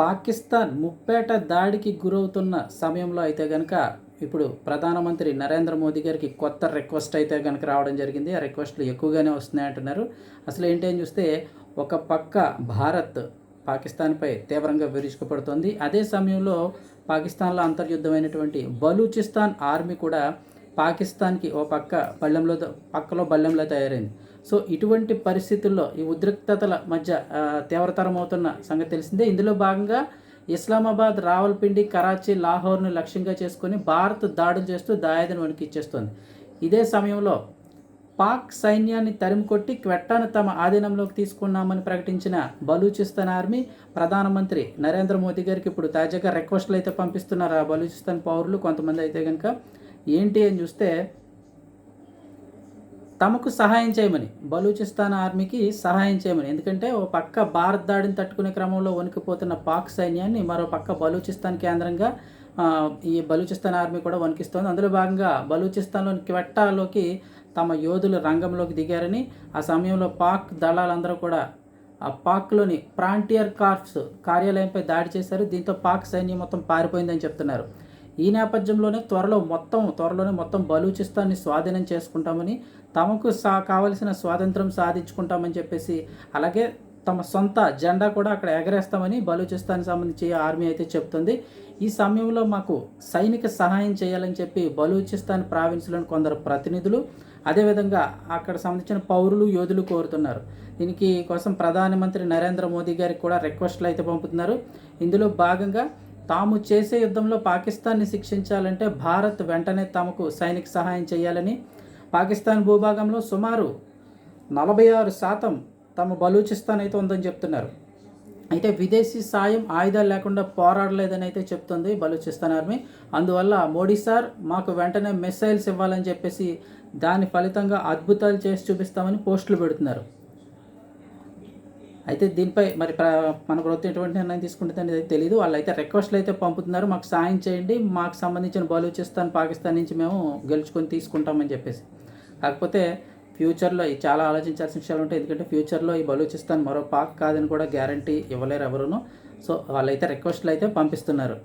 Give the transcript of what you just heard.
పాకిస్తాన్ ముప్పేట దాడికి గురవుతున్న సమయంలో అయితే కనుక ఇప్పుడు ప్రధానమంత్రి నరేంద్ర మోదీ గారికి కొత్త రిక్వెస్ట్ అయితే కనుక రావడం జరిగింది. ఆ రిక్వెస్ట్లు ఎక్కువగానే వస్తున్నాయి అంటున్నారు. అసలు ఏంటి అని చూస్తే ఒక పక్క భారత్ పాకిస్తాన్పై తీవ్రంగా విరుచుకుపడుతోంది. అదే సమయంలో పాకిస్తాన్లో అంతర్యుద్ధమైనటువంటి బలూచిస్తాన్ ఆర్మీ కూడా పాకిస్తాన్కి ఓ పక్క బల్లెంలో పక్కలో బల్లెంలో తయారైంది. సో ఇటువంటి పరిస్థితుల్లో ఈ ఉద్రిక్తతల మధ్య తీవ్రతరం అవుతున్న సంగతి తెలిసిందే. ఇందులో భాగంగా ఇస్లామాబాద్ రావల్పిండి కరాచీ లాహోర్ను లక్ష్యంగా చేసుకొని భారత్ దాడులు చేస్తూ దాయాదిని వణికిచ్చేస్తోంది. ఇదే సమయంలో పాక్ సైన్యాన్ని తరిమికొట్టి క్వెట్టాను తమ ఆధీనంలోకి తీసుకున్నామని ప్రకటించిన బలూచిస్తాన్ ఆర్మీ ప్రధానమంత్రి నరేంద్ర మోదీ గారికి ఇప్పుడు తాజాగా రిక్వెస్ట్లు అయితే పంపిస్తున్నారు. ఆ బలూచిస్తాన్ పౌరులు కొంతమంది అయితే కనుక ఏంటి అని చూస్తే తమకు సహాయం చేయమని బలూచిస్తాన్ ఆర్మీకి సహాయం చేయమని. ఎందుకంటే ఓ పక్క భారత్ దాడిని తట్టుకునే క్రమంలో వణికిపోతున్న పాక్ సైన్యాన్ని మరో పక్క బలూచిస్తాన్ కేంద్రంగా ఈ బలూచిస్తాన్ ఆర్మీ కూడా వణికిస్తోంది. అందులో భాగంగా బలూచిస్తాన్లోని క్వెట్టాలోకి తమ యోధులు రంగంలోకి దిగారని ఆ సమయంలో పాక్ దళాలందరూ కూడా ఆ పాక్లోని ప్రాంటియర్ కార్ప్స్ కార్యాలయంపై దాడి చేశారు. దీంతో పాక్ సైన్యం మొత్తం పారిపోయిందని చెప్తున్నారు. ఈ నేపథ్యంలోనే త్వరలో మొత్తం త్వరలోనే మొత్తం బలూచిస్తాన్ని స్వాధీనం చేసుకుంటామని తమకు సా కావలసిన స్వాతంత్రం సాధించుకుంటామని చెప్పేసి అలాగే తమ సొంత జెండా కూడా అక్కడ ఎగరేస్తామని బలూచిస్తాన్ సంబంధించి ఆర్మీ అయితే చెప్తుంది. ఈ సమయంలో మాకు సైనిక సహాయం చేయాలని చెప్పి బలూచిస్తాన్ ప్రావిన్స్లోని కొందరు ప్రతినిధులు అదేవిధంగా అక్కడ సంబంధించిన పౌరులు యోధులు కోరుతున్నారు. దీనికి కోసం ప్రధానమంత్రి నరేంద్ర మోదీ గారికి కూడా రిక్వెస్ట్లు అయితే పంపుతున్నారు. ఇందులో భాగంగా తాము చేసే యుద్ధంలో పాకిస్తాన్ని శిక్షించాలంటే భారత్ వెంటనే తమకు సైనిక సహాయం చేయాలని పాకిస్తాన్ భూభాగంలో సుమారు నలభై ఆరు శాతం తమ బలూచిస్తాన్ అయితే ఉందని చెప్తున్నారు. అయితే విదేశీ సాయం ఆయుధాలు లేకుండా పోరాడలేదని అయితే చెప్తుంది బలూచిస్తాన్ ఆర్మీ. అందువల్ల మోడీ సార్ మాకు వెంటనే మిసైల్స్ ఇవ్వాలని చెప్పేసి దాని ఫలితంగా అద్భుతాలు చేసి చూపిస్తామని పోస్టులు పెడుతున్నారు. అయితే దీనిపై మరి ప్ర మన ప్రభుత్వం ఎటువంటి నిర్ణయం తీసుకుంటుంది అనేది తెలియదు వాళ్ళు అయితే రిక్వెస్ట్లు అయితే పంపుతున్నారు. మాకు సాయం చేయండి. మాకు సంబంధించిన బలూచిస్తాన్ పాకిస్తాన్ నుంచి మేము గెలుచుకొని తీసుకుంటామని చెప్పేసి. కాకపోతే ఫ్యూచర్లో చాలా ఆలోచించాల్సిన విషయాలు ఉంటాయి. ఎందుకంటే ఫ్యూచర్లో ఈ బలూచిస్తాన్ మరో పాక్ కాదని కూడా గ్యారంటీ ఇవ్వలేరు ఎవరును. సో వాళ్ళైతే రిక్వెస్ట్లు అయితే పంపిస్తున్నారు.